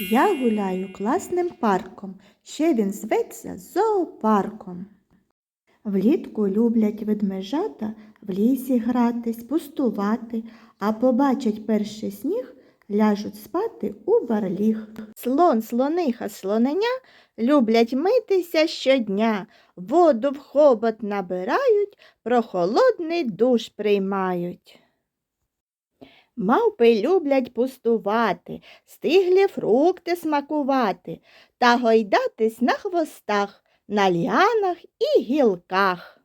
Я гуляю класним парком, ще він зветься зоопарком. Влітку люблять ведмежата в лісі гратись, пустувати, а побачать перший сніг, ляжуть спати у барліг. Слон, слониха, слоненя люблять митися щодня, воду в хобот набирають, прохолодний душ приймають. Мавпи люблять пустувати, стиглі фрукти смакувати та гойдатись на хвостах, на ліанах і гілках.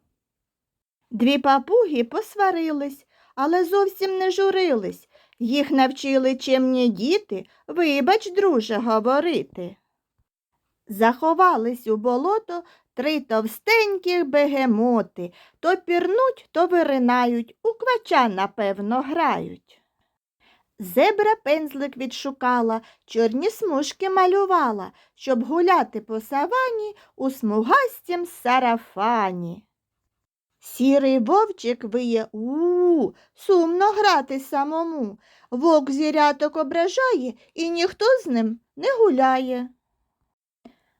Дві папуги посварились, але зовсім не журились. Їх навчили чемні діти, вибач, друже, говорити. Заховались у болото три товстеньких бегемоти, то пірнуть, то виринають, у квача, напевно, грають. Зебра пензлик відшукала, чорні смужки малювала, щоб гуляти по савані у смугастім сарафані. Сірий вовчик виє у, у сумно грати самому. Вовк зіряток ображає, і ніхто з ним не гуляє.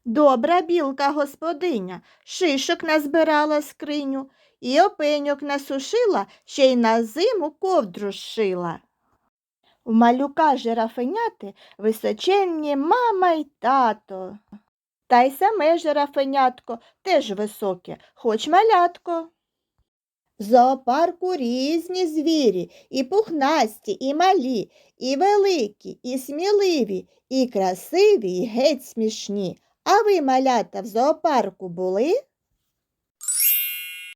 Добра білка господиня шишок назбирала скриню і опеньок насушила, ще й на зиму ковдру зшила. У малюка жирафеняти височенні мама й тато. Та й саме жирафенятко теж високе, хоч малятко. В зоопарку різні звірі, і пухнасті, і малі, і великі, і сміливі, і красиві, і геть смішні. А ви, малята, в зоопарку були?